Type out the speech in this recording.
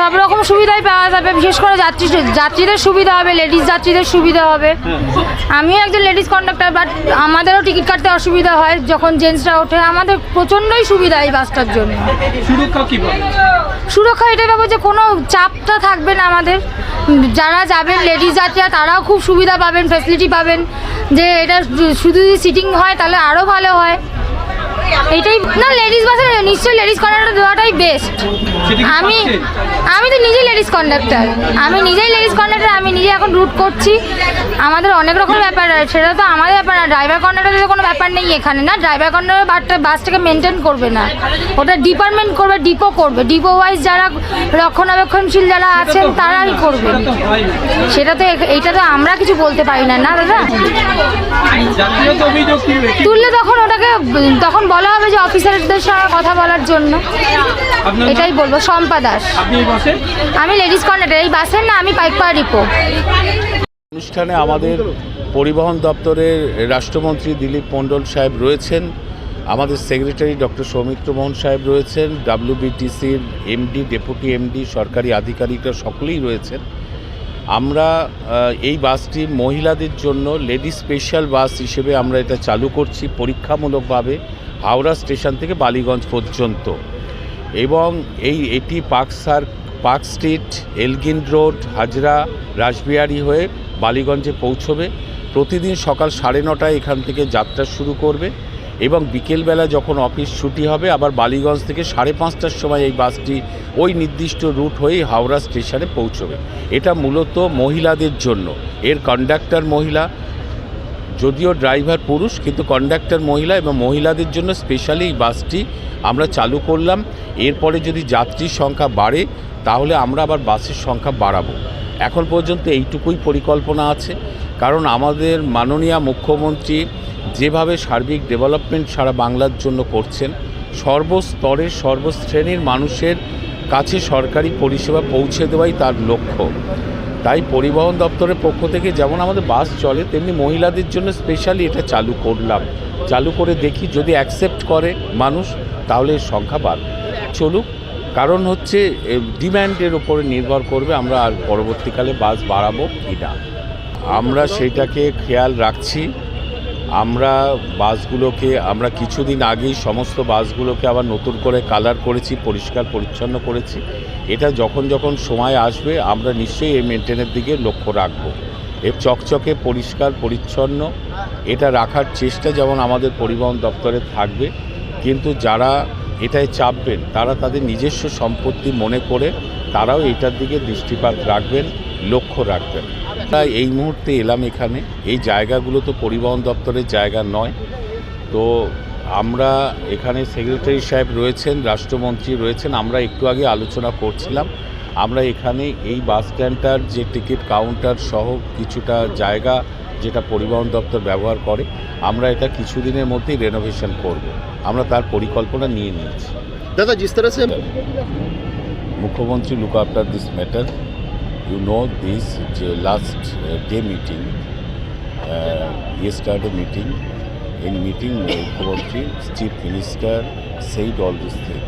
সব রকম সুবিধাই পাওয়া যাবে বিশেষ করে যাত্রী যাত্রীদের সুবিধা হবে লেডিস যাত্রীদের সুবিধা হবে। আমিও একজন লেডিস কন্ডাক্টর বাট আমাদেরও টিকিট কাটতে অসুবিধা হয় যখন জেন্টসরা ওঠে। আমাদের প্রচণ্ডই সুবিধা এই বাসটার জন্য। সুরক্ষা এটাই পাবো যে কোনো চাপটা থাকবে না আমাদের। যারা যাবেন লেডিস যাত্রীরা তারাও খুব সুবিধা পাবেন ফ্যাসিলিটি পাবেন। যে এটা শুধু যদি সিটিং হয় তাহলে আরও ভালো হয়। এটাই না লেডিস বাসে নিশ্চয়ই লেডিস কন্ডাক্টর দেওয়াটাই বেস্ট আমি আমি তো নিজেই লেডিস কন্ডাক্টর আমি নিজেই লেডিস কন্ডাক্টর আমি নিজে এখন রুট করছি। আমাদের অনেক রকম ব্যাপার আছে সেটা তো আমাদের ব্যাপার না। ড্রাইভার কন্ডাক্টরের কোনো ব্যাপার নেই এখানে না? ড্রাইভার কন্ডাক্টর বাসটা বাসটাকে মেনটেন করবে না। ওটা ডিপার্টমেন্ট করবে ডিপো করবে। ডিপো ওয়াইজ যারা রক্ষণাবেক্ষণশীল যারা আছেন তারাই করবে। সেটা তো এইটা তো আমরা কিছু বলতে পারি না না দাদা? তুললে তখন ওটাকে তখন বলা হবে যে অফিসারদের সঙ্গে কথা বলার জন্য। এটাই বলব শম্পা দাস। আপনি আমি লেডিস কন্ডাক্টর এই বাসের না আমি পাইকপাড়া ডিপো অনুষ্ঠানে আমাদের পরিবহন দপ্তরের রাষ্ট্রমন্ত্রী দিলীপ মণ্ডল সাহেব রয়েছেন আমাদের সেক্রেটারি ডক্টর সৌমিত্র মোহন সাহেব রয়েছেন ডাব্লিউবিটিসির এমডি ডেপুটি এমডি সরকারি আধিকারিকরা সকলেই রয়েছেন। আমরা এই বাসটি মহিলাদের জন্য লেডি স্পেশাল বাস হিসেবে আমরা এটা চালু করছি পরীক্ষামূলকভাবে। হাওড়া স্টেশন থেকে বালিগঞ্জ পর্যন্ত। এবং এই এটি পার্ক সার, park street, Elgin road, Hazra, Rashbehari হয়ে বালিগঞ্জে পৌঁছবে। প্রতিদিন সকাল সাড়ে নটায় এখান থেকে যাত্রা শুরু করবে এবং বিকেলবেলা যখন অফিস ছুটি হবে, আবার বালিগঞ্জ থেকে সাড়ে পাঁচটার সময় এই বাসটি ওই নির্দিষ্ট রুট হয়েই হাওড়া স্টেশনে পৌঁছবে। এটা মূলত মহিলাদের জন্য। এর কন্ডাক্টর মহিলা যদিও ড্রাইভার পুরুষ, কিন্তু কন্ডাক্টর মহিলা এবং মহিলাদের জন্য স্পেশালি এই বাসটি আমরা চালু করলাম। এরপরে যদি যাত্রীর সংখ্যা বাড়ে, তাহলে আমরা আবার বাসের সংখ্যা বাড়াবো। এখন পর্যন্ত এইটুকুই পরিকল্পনা আছে। কারণ আমাদের মাননীয় মুখ্যমন্ত্রী যেভাবে সার্বিক ডেভেলপমেন্ট সারা বাংলার জন্য করছেন, সর্বস্তরের, সর্বশ্রেণীর মানুষের কাছে সরকারি পরিষেবা পৌঁছে দেওয়াই তার লক্ষ্য। তাই পরিবহন দপ্তরের পক্ষ থেকে যেমন আমাদের বাস চলে, তেমনি মহিলাদের জন্য স্পেশালি এটা চালু করলাম। চালু করে দেখি যদি অ্যাকসেপ্ট করে মানুষ, তাহলে এর সংখ্যা বাড়বে। চলুক, কারণ হচ্ছে ডিম্যান্ডের ওপরে নির্ভর করবে আমরা আর পরবর্তীকালে বাস বাড়াবো কি না। আমরা সেইটাকে খেয়াল রাখছি। আমরা বাসগুলোকে, আমরা কিছুদিন আগেই সমস্ত বাসগুলোকে আবার নতুন করে কালার করেছি, পরিষ্কার, পরিচ্ছন্ন করেছি। এটা যখন যখন সময় আসবে, আমরা নিশ্চয়ই এই মেনটেনের দিকে লক্ষ্য রাখব। এর চকচকে, পরিষ্কার, পরিচ্ছন্ন, এটা রাখার চেষ্টা যেমন আমাদের পরিবহন দপ্তরে থাকবে, কিন্তু যারা এটায় চাপবেন, তারা তাদের নিজস্ব সম্পত্তি মনে করে তারাও এটার দিকে দৃষ্টিপাত রাখবেন, লক্ষ্য রাখবেন। তাই এই মুহূর্তে এলাম এখানে এই জায়গাগুলো তো পরিবহন দপ্তরের জায়গা নয় তো আমরা এখানে সেক্রেটারি সাহেব রয়েছেন রাষ্ট্রমন্ত্রী রয়েছেন আমরা একটু আগে আলোচনা করছিলাম আমরা এখানে এই বাস স্ট্যান্ডটার যে টিকিট কাউন্টার সহ কিছুটা জায়গা যেটা পরিবহন দপ্তর ব্যবহার করে আমরা এটা কিছুদিনের মধ্যেই রেনোভেশন করব। আমরা তার পরিকল্পনা নিয়ে নিয়েছি दादा जिस तरह से মুখ্যমন্ত্রী look after this matter you know this last day meeting, uh, yesterday meeting, in meeting মুখ্যমন্ত্রী Chief Minister said all these thing